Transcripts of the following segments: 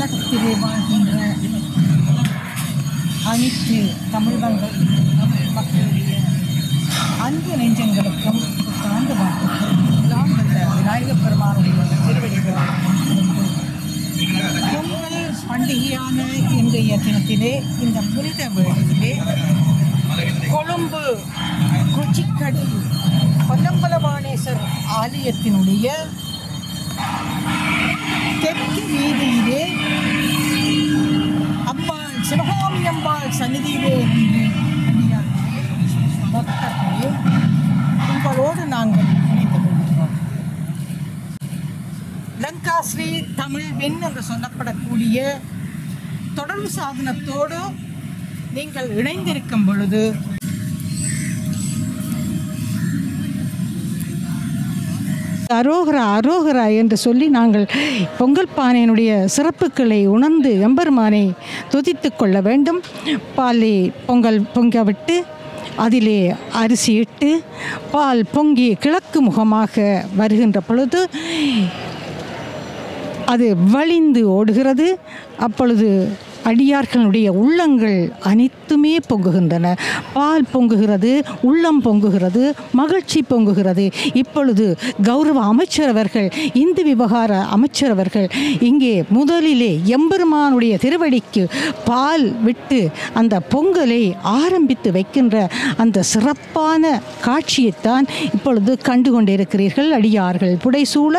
வாழ்கின்ற அனைத்து தமிழர்கள் மக்களுடைய அன்பு நெஞ்சங்களுக்கும் புத்தாண்டு வாழ்த்துக்கள் எல்லாம் வல்ல விநாயகப் பெருமானுடைய திருவடிகள் பொங்கல் பண்டிகையான இன்றைய தினத்திலே இந்த புனித வேளையிலே கொழும்பு கொச்சிக்கடி பொன்னம்பலவாணேஸ்வர் ஆலயத்தினுடைய தெற்கு வீதியிலே அம்பாள் சிவகாமி அம்பாள் சந்நிதியிலே நின்று பக்தர்களே உங்களோடு நாங்கள் இணைந்து கொள்கிறோம். லங்காஸ்ரீ தமிழ் வெண் என்று சொல்லப்படக்கூடிய தொடர்பு சாதனத்தோடு நீங்கள் இணைந்திருக்கும் பொழுது அரோகரா அரோகரா என்று சொல்லி நாங்கள் பொங்கல் பானையினுடைய சிறப்புகளை உணர்ந்து எம்பெருமானை துதித்து கொள்ள வேண்டும். பாலை பொங்கல் பொங்க விட்டு அதிலே அரிசி இட்டு பால் பொங்கி கிழக்கு முகமாக வருகின்ற பொழுது அது வழிந்து ஓடுகிறது. அப்பொழுது அடியார்களுடைய உள்ளங்கள் அனைத்துமே பொங்குகின்றன. பால் பொங்குகிறது உள்ளம் பொங்குகிறது மகிழ்ச்சி பொங்குகிறது. இப்பொழுது கௌரவ அமைச்சர் அவர்கள் இந்து விவகார அமைச்சர் அவர்கள் இங்கே முதலிலே எம்பெருமானுடைய திருவடிக்கு பால் விட்டு அந்த பொங்கலை ஆரம்பித்து வைக்கின்ற அந்த சிறப்பான காட்சியைத்தான் இப்பொழுது கண்டு கொண்டிருக்கிறீர்கள் அடியார்கள் புடைசூழ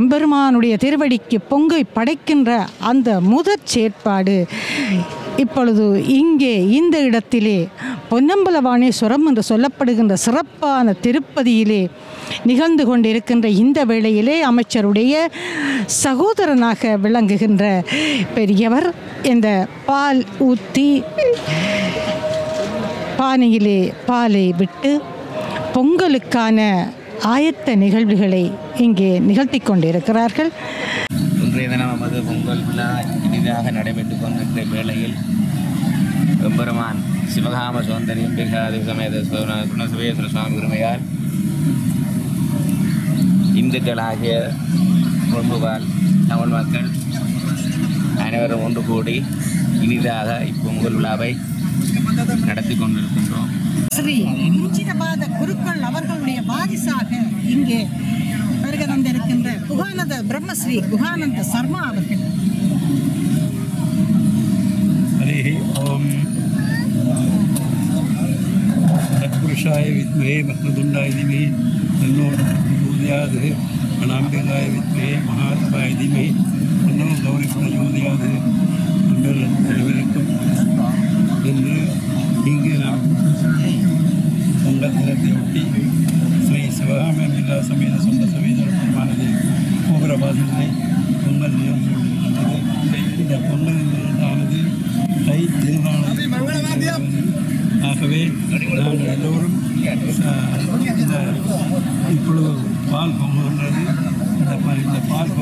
எம்பெருமானுடைய திருவடிக்கு பொங்கை படைக்கின்ற அந்த முதற் செயற்பாடு இப்பொழுது இங்கே இந்த இடத்திலே பொன்னம்பலவாணேஸ்வரம் என்று சொல்லப்படுகின்ற சிறப்பான திருப்பதியிலே நிகழ்ந்து கொண்டிருக்கின்ற இந்த வேளையிலே அமைச்சருடைய சகோதரனாக விளங்குகின்ற பெரியவர் இந்த பால் ஊற்றி பானையிலே பாலை விட்டு பொங்கலுக்கான ஆயத்த நிகழ்வுகளை இங்கே நிகழ்த்தி கொண்டிருக்கிறார்கள். இன்றைய தினம் நமது பொங்கல் விழா இனிதாக நடைபெற்றுக் கொண்டிருக்கிற வேளையில் எம்பெருமான் சிவகாம சௌந்தரியம் பிகாதி சமேத குணசுவேஸ்வர சுவாமி உரிமையால் இந்துக்களாகிய கொழும்புவால் தமிழ் மக்கள் அனைவரும் ஒன்று கூடி இனிதாக இப்பொங்கல் விழாவை நடத்தி கொண்டிருக்கின்றோம். ஸ்ரீ இஞ்சிதபாத குருக்கள் அவர்களுடைய வாரிசாக இங்கே வருகை தந்திருக்கின்ற குகானந்த பிரம்மஸ்ரீ குகானந்த சர்மா அவர்கள். தத்புருஷாய வித்மகே மக்னதுண்டாய திமகி தன்னோதியாது அனாம்பிகாய வித்மகே மகாத்மாய திமகி தன்னோ கௌரி பிரயோதியாது அனைவருக்கும் இன்று இங்கு நாம் பொங்கல் தினத்தை ஒட்டி ஸ்ரீ சிவகாம மிகா சமேத சொந்த சமேத பெருமானது கோபுர வாசலிலே பொங்கல் நிகழ்ந்து கொண்டிருக்கின்றது இந்த பொங்கல் நிகழ்வானது தை திருநாளானது ஆகவே நாங்கள் எல்லோரும் இந்த இப்பொழுது பால் பொங்குகின்றது இந்த பால்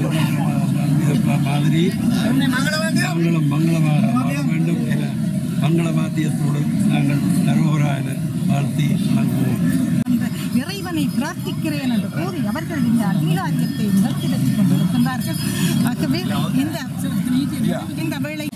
மா- மாதிரி மங்களம் மங்களமாக மங்கள வாத்தியத்தோடு நாங்கள் நரோகரா என வாழ்த்தி வணங்குவோம் அந்த இறைவனை பிரார்த்திக்கிறேன் என்று கூறி அவர்கள் இந்த அங்கீகாரியத்தை நிகழ்த்தி வைத்துக் கொண்டிருக்கின்றார்கள். ஆகவே இந்த இந்த வேளை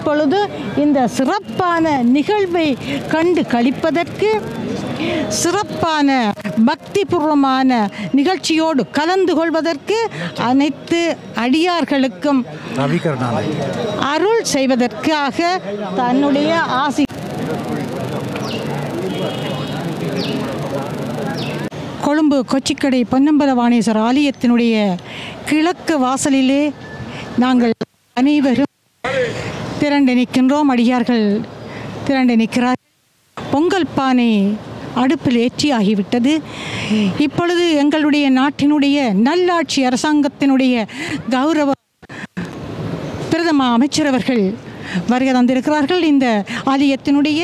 இப்பொழுது இந்த சிறப்பான நிகழ்வை கண்டு கழிப்பதற்கு சிறப்பான பக்திபூர்வமான நிகழ்ச்சியோடு கலந்து கொள்வதற்கு அனைத்து அடியார்களுக்கும் அருள் செய்வதற்காக தன்னுடைய ஆசி கொழும்பு கொச்சிக்கடை பொன்னம்பலவாணேஸ்வரர் ஆலயத்தினுடைய கிழக்கு வாசலிலே நாங்கள் அனைவரும் திரண்டு நிற்கின்றோம் அடியார்கள் திரண்டு நிற்கிறார் பொங்கல் பானை அடுப்பில் ஏற்றியாகிவிட்டது. இப்பொழுது எங்களுடைய நாட்டினுடைய நல்லாட்சி அரசாங்கத்தினுடைய கௌரவ பிரதம அமைச்சர் அவர்கள் வருகை தந்திருக்கிறார்கள். இந்த ஆலயத்தினுடைய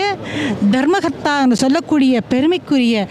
தர்மகர்த்தா என்று சொல்லக்கூடிய பெருமைக்குரிய